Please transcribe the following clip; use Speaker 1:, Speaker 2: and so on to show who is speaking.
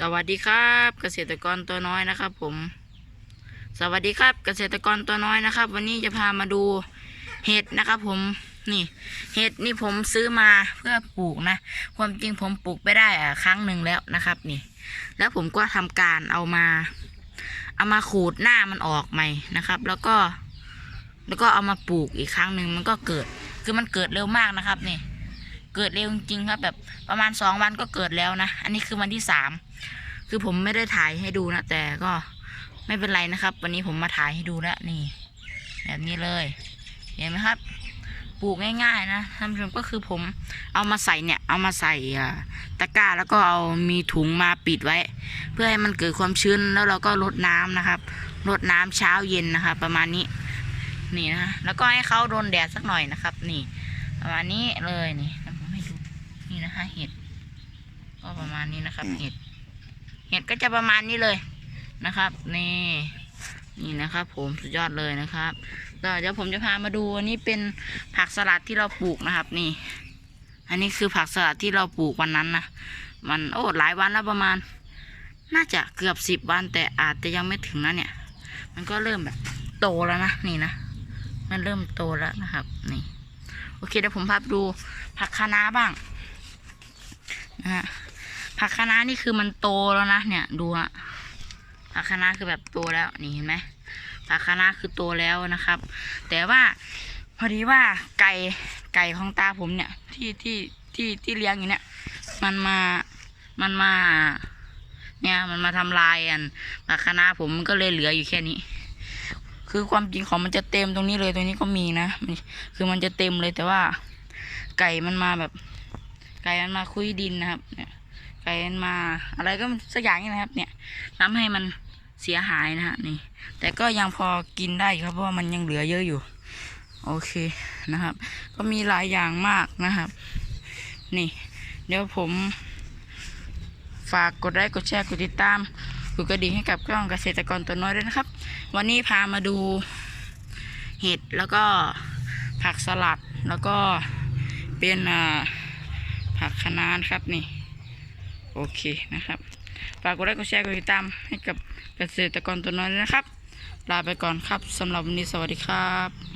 Speaker 1: สวัสดีครับเกษตรกรตัวน้อยนะครับผม สวัสดีครับเกษตรกรตัวน้อยนะครับ วันนี้จะพามาดูเห็ดนะครับ ผมนี่เห็ดนี่ผมซื้อมาเพื่อปลูกนะ ความจริงผมปลูกไปได้อะครั้งหนึ่งแล้วนะครับ นี่ แล้วผมก็ทำการเอามา เอามาขูดหน้ามันออกใหม่นะครับ แล้วก็ แล้วก็เอามาปลูกอีกครั้งหนึ่งมันก็เกิด คือมันเกิดเร็วมากนะครับ นี่ เกิดเร็วจริงครับ แบบประมาณสองวันก็เกิดแล้วนะ อันนี้คือวันที่สามคือผมไม่ได้ถ่ายให้ดูนะแต่ก็ไม่เป็นไรนะครับ วันนี้ผมมาถ่ายให้ดูแล้วนี่ แบบนี้เลยเห็นไหมครับปลูกง่ายๆนะท่านผู้ชมก็คือผมเอามาใส่เนี่ย เอามาใส่ตะกร้าแล้วก็เอามีถุงมาปิดไว้ เพื่อให้มันเกิดความชื้นแล้วเราก็รดน้ำนะครับรดน้ำเช้าเย็นนะครับ ประมาณนี้นี่นะแล้วก็ให้เขาโดนแดดสักหน่อยนะครับ นี่ ประมาณนี้เลยนี่ นี่นะคะเห็ด ก็ประมาณนี้นะครับ เห็ด เห็ดก็จะประมาณนี้เลยนะครับ นี่ นี่นะครับ ผมสุดยอดเลยนะครับก็เดี๋ยวผมจะพามาดูอันนี้เป็นผักสลัดที่เราปลูกนะครับ นี่ อันนี้คือผักสลัดที่เราปลูกวันนั้นนะมันโอ้หลายวันแล้วประมาณ น่าจะเกือบสิบวันแต่อาจจะยังไม่ถึงนะเนี่ย มันก็เริ่มแบบโตแล้วนะนี่นะมันเริ่มโตแล้วนะครับ นี่ โอเคเดี๋ยวผมพาไปดูผักคะน้าบ้าง นะฮะผักคะน้านี่คือมันโตแล้วนะเนี่ยดูอะผักคะน้าคือแบบโตแล้วนี่เห็นไหมผักคะน้าคือโตแล้วนะครับ แต่ว่าพอดีว่าไก่ไก่ของตาผมเนี่ย ที่ที่ที่ที่เลี้ยงอยู่เนี่ยมันมามันมา เนี่ยมันมาทำลายอันผักคะน้าผมก็เลยเหลืออยู่แค่นี้ คือความจริงของมันจะเต็มตรงนี้เลยตรงนี้ก็มีนะคือมันจะเต็มเลยแต่ว่า ไก่มันมาแบบ ไก่มันมาคุยดินนะครับ เนี่ย ไก่มันมาอะไรก็สักอย่างนี่นะครับ เนี่ยทำให้มันเสียหายนะฮะนี่ แต่ก็ยังพอกินได้ครับเพราะว่ามันยังเหลือเยอะอยู่ โอเคนะครับ ก็มีหลายอย่างมากนะครับ นี่ เดี๋ยวผม ฝากกดไลค์กดแชร์กดติดตามกดกระดิ่งให้กับกล้องเกษตรกรตัวน้อยด้วยนะครับ วันนี้พามาดูเห็ดแล้วก็ผักสลัดแล้วก็เป็นอ่า ผักคะน้านะครับนี่ โอเคนะครับฝากกดไลค์กดแชร์กดติดตามให้กับเกษตรกรตัวน้อยด้วยนะครับลาไปก่อนครับสำหรับวันนี้สวัสดีครับ